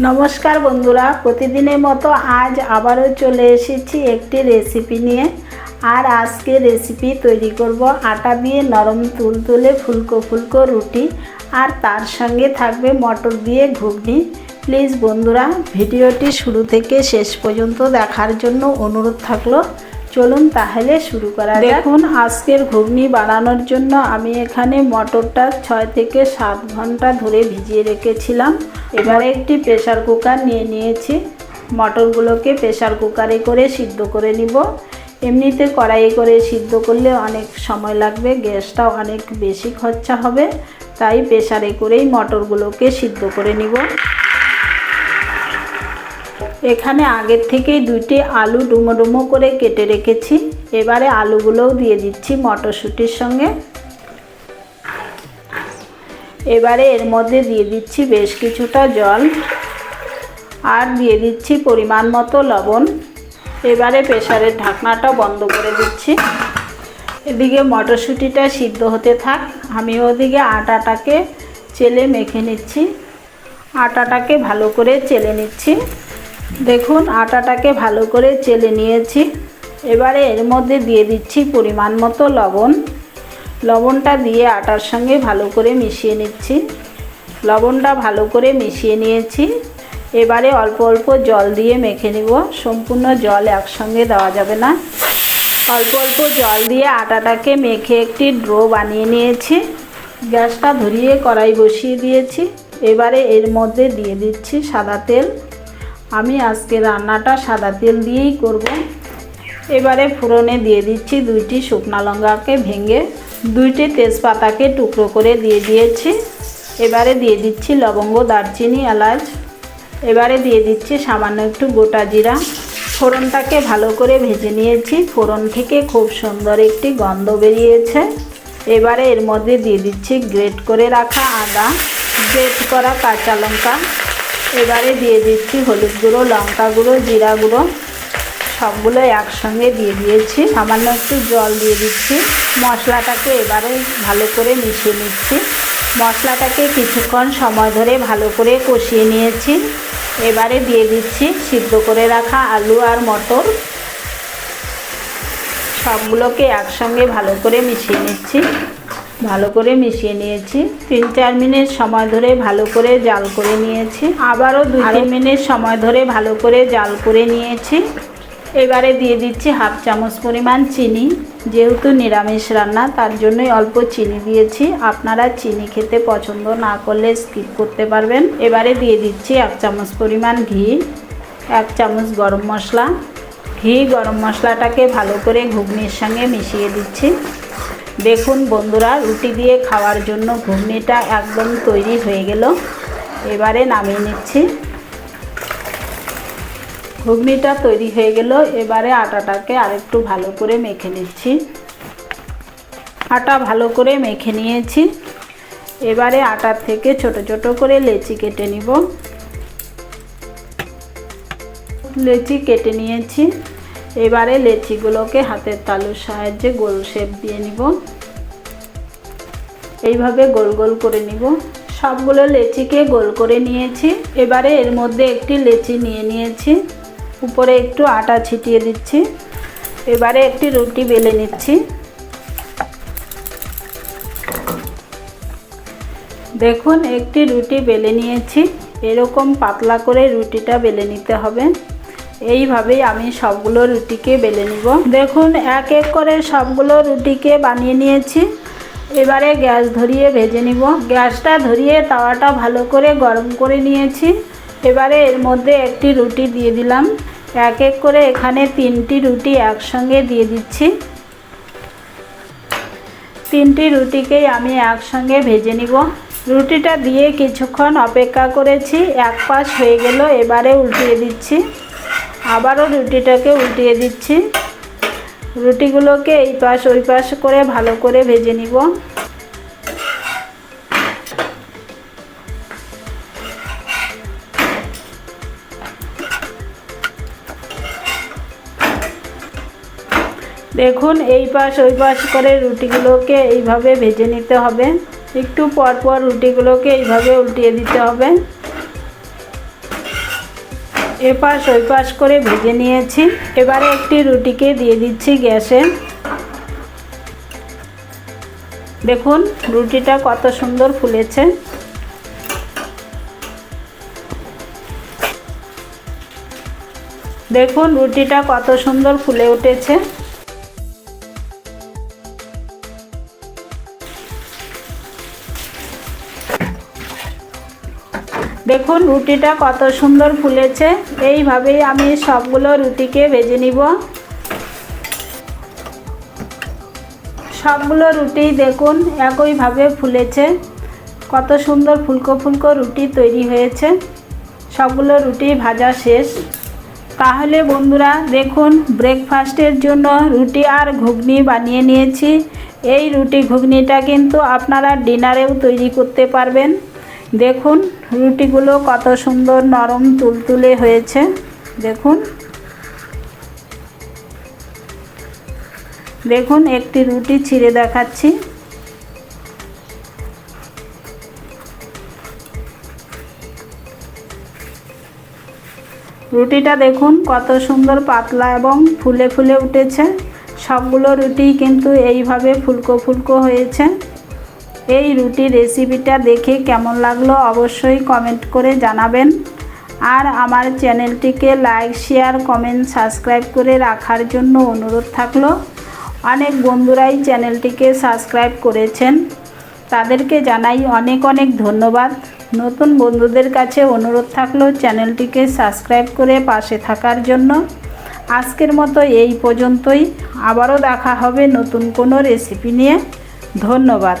নমস্কার বন্ধুরা, প্রতিদিনের মতো আজ আবারও চলে এসেছি একটি রেসিপি নিয়ে। আর আজকে রেসিপি তৈরি করব আটা দিয়ে নরম তুলতুলে ফুলকো ফুলকো রুটি, আর তার সঙ্গে থাকবে মটর দিয়ে ঘুগনি। প্লিজ বন্ধুরা, ভিডিওটি শুরু থেকে শেষ পর্যন্ত দেখার জন্য অনুরোধ থাকল। চলুন তাহলে শুরু করা দেখুন আজকের ঘুগনি বানানোর জন্য আমি এখানে মটরটা ছয় থেকে সাত ঘণ্টা ধরে ভিজিয়ে রেখেছিলাম। এবারে একটি প্রেশার কুকার নিয়ে নিয়েছি। মটরগুলোকে প্রেশার কুকারে করে সিদ্ধ করে নিব। এমনিতে কড়াইয়ে করে সিদ্ধ করলে অনেক সময় লাগবে গ্যাসটাও অনেক বেশি খরচা হবে। তাই প্রেশারে করেই মটরগুলোকে সিদ্ধ করে নিব। এখানে আগের থেকেই দুইটি আলু ডুমো ডুমো করে কেটে রেখেছি। এবারে আলুগুলোও দিয়ে দিচ্ছি মটরশুঁটির সঙ্গে। এবারে এর মধ্যে দিয়ে দিচ্ছি বেশ কিছুটা জল আর দিয়ে দিচ্ছি পরিমাণ মতো লবণ। এবারে প্রেসারের ঢাকনাটা বন্ধ করে দিচ্ছি। এদিকে মটরশুঁটিটা সিদ্ধ হতে থাক। আমি ওদিকে আটাটাকে চেলে মেখে নিচ্ছি। আটাটাকে ভালো করে চেলে নিচ্ছি। দেখুন, আটাটাকে ভালো করে চেলে নিয়েছি। এবারে এর মধ্যে দিয়ে দিচ্ছি পরিমাণ মতো লবণ। লবণটা দিয়ে আটার সঙ্গে ভালো করে মিশিয়ে নিচ্ছি। লবণটা ভালো করে মিশিয়ে নিয়েছি। এবারে অল্প অল্প জল দিয়ে মেখে নিব। সম্পূর্ণ জল একসঙ্গে দেওয়া যাবে না। অল্প অল্প জল দিয়ে আটাটাকে মেখে একটি ড্রো বানিয়ে নিয়েছি। গ্যাসটা ধরিয়ে কড়াই বসিয়ে দিয়েছি। এবারে এর মধ্যে দিয়ে দিচ্ছি সাদা তেল। আমি আজকে রান্নাটা সাদা তেল দিয়েই করব। এবারে ফোড়নে দিয়ে দিচ্ছি দুইটি শুকনো লঙ্কাকে ভেঙে দুইটি তেজপাতাকে টুকরো করে দিয়ে দিয়েছি। এবারে দিয়ে দিচ্ছি লবঙ্গ, দারচিনি, এলাচ। এবারে দিয়ে দিচ্ছি সামান্য একটু গোটা জিরা। ফোড়নটাকে ভালো করে ভেজে নিয়েছি। ফোড়ন থেকে খুব সুন্দর একটি গন্ধ বেরিয়েছে। এবারে এর মধ্যে দিয়ে দিচ্ছি গ্রেট করে রাখা আদা, গ্রেট করা কাঁচা লঙ্কা। এবারে দিয়ে দিচ্ছি হলুদ গুঁড়ো, লঙ্কা গুঁড়ো, জিরা গুঁড়ো। সবগুলো একসঙ্গে দিয়ে দিয়েছি। সামান্য একটু জল দিয়ে দিচ্ছি। মশলাটাকে এবারে ভালো করে মিশিয়ে নিচ্ছি। মশলাটাকে কিছুক্ষণ সময় ধরে ভালো করে কষিয়ে নিয়েছি। এবারে দিয়ে দিচ্ছি সিদ্ধ করে রাখা আলু আর মটর। সবগুলোকে একসঙ্গে ভালো করে মিশিয়ে নিচ্ছি। ভালো করে মিশিয়ে নিয়েছি। তিন চার মিনিট সময় ধরে ভালো করে জাল করে নিয়েছি। আবারও দু তিন মিনিট সময় ধরে ভালো করে জাল করে নিয়েছি। এবারে দিয়ে দিচ্ছি হাফ চামচ পরিমাণ চিনি। যেহেতু নিরামিষ রান্না তার জন্যই অল্প চিনি দিয়েছি। আপনারা চিনি খেতে পছন্দ না করলে স্কিপ করতে পারবেন। এবারে দিয়ে দিচ্ছি এক চামচ পরিমাণ ঘি এক চামচ গরম মশলা। ঘি গরম মশলাটাকে ভালো করে ঘুগনির সঙ্গে মিশিয়ে দিচ্ছি। দেখুন বন্ধুরা, রুটি দিয়ে খাওয়ার জন্য ঘুগনিটা একদম তৈরি হয়ে গেল। এবারে নামিয়ে নিচ্ছি। ঘুগনিটা তৈরি হয়ে গেল। এবারে আটাটাকে আরেকটু ভালো করে মেখে নিচ্ছি। আটা ভালো করে মেখে নিয়েছি। এবারে আটার থেকে ছোট ছোট করে লেচি কেটে নিব। লেচি কেটে নিয়েছি। এবারে লেচিগুলোকে হাতের তালুর সাহায্যে গোল শেপ দিয়ে নিব। এইভাবে গোল গোল করে নিব। সবগুলো লেচিকে গোল করে নিয়েছি। এবারে এর মধ্যে একটি লেচি নিয়ে নিয়েছি। উপরে একটু আটা ছিটিয়ে দিচ্ছি। এবারে একটি রুটি বেলে নিচ্ছি। দেখুন, একটি রুটি বেলে নিয়েছি। এরকম পাতলা করে রুটিটা বেলে নিতে হবে। এইভাবেই আমি সবগুলো রুটিকে বেলে নিব। দেখুন, এক এক করে সবগুলো রুটিকে বানিয়ে নিয়েছি। এবারে গ্যাস ধরিয়ে ভেজে নিব। গ্যাসটা ধরিয়ে তাওয়াটা ভালো করে গরম করে নিয়েছি। এবারে এর মধ্যে একটি রুটি দিয়ে দিলাম। এক এক করে এখানে তিনটি রুটি একসঙ্গে দিয়ে দিচ্ছি। তিনটি রুটিকেই আমি একসঙ্গে ভেজে নিব। রুটিটা দিয়ে কিছুক্ষণ অপেক্ষা করেছি। এক পাশ হয়ে গেল, এবারে উল্টিয়ে দিচ্ছি। আবারও রুটিটাকে উল্টিয়ে দিচ্ছি। রুটিগুলোকে এই পাশ ওই পাশ করে ভালো করে ভেজে নিব। দেখুন, এই পাশ ওই পাশ করে রুটিগুলোকে এইভাবে ভেজে নিতে হবে। একটু পর পর রুটিগুলোকে এইভাবে উল্টিয়ে দিতে হবে। এপাশ ওই পাশ করে ভেজে নিয়েছি। এবারে একটি রুটিকে দিয়ে দিচ্ছি গ্যাসে। দেখুন, রুটিটা কত সুন্দর ফুলেছে। দেখুন, রুটিটা কত সুন্দর ফুলে উঠেছে। দেখুন রুটিটা কত সুন্দর ফুলেছে। এইভাবেই আমি সবগুলো রুটিকে ভেজে নিব। সবগুলো রুটি দেখুন একইভাবে ফুলেছে। কত সুন্দর ফুলকো ফুলকো রুটি তৈরি হয়েছে। সবগুলো রুটি ভাজা শেষ। তাহলে বন্ধুরা দেখুন ব্রেকফাস্টের জন্য রুটি আর ঘুগনি বানিয়ে নিয়েছি। এই রুটি ঘুগনিটা কিন্তু আপনারা ডিনারেও তৈরি করতে পারবেন। দেখুন, রুটিগুলো কত সুন্দর নরম তুলতুলে হয়েছে। দেখুন। দেখুন, একটি রুটি ছিঁড়ে দেখাচ্ছি। রুটিটা দেখুন, কত সুন্দর পাতলা এবং ফুলে ফুলে উঠেছে। সবগুলো রুটি কিন্তু এইভাবে ফুলকো ফুলকো হয়েছে। এই রুটি রেসিপিটা দেখে কেমন লাগল অবশ্যই কমেন্ট করে জানাবেন। আর আমার চ্যানেলটিকে লাইক, শেয়ার, কমেন্ট, সাবস্ক্রাইব করে রাখার জন্য অনুরোধ থাকল। অনেক বন্ধুরাই চ্যানেলটিকে সাবস্ক্রাইব করেছেন। তাদেরকে জানাই অনেক অনেক ধন্যবাদ। নতুন বন্ধুদের কাছে অনুরোধ থাকল চ্যানেলটিকে সাবস্ক্রাইব করে পাশে থাকার জন্য। আজকের মতো এই পর্যন্তই। আবারও দেখা হবে নতুন কোনো রেসিপি নিয়ে। ধন্যবাদ।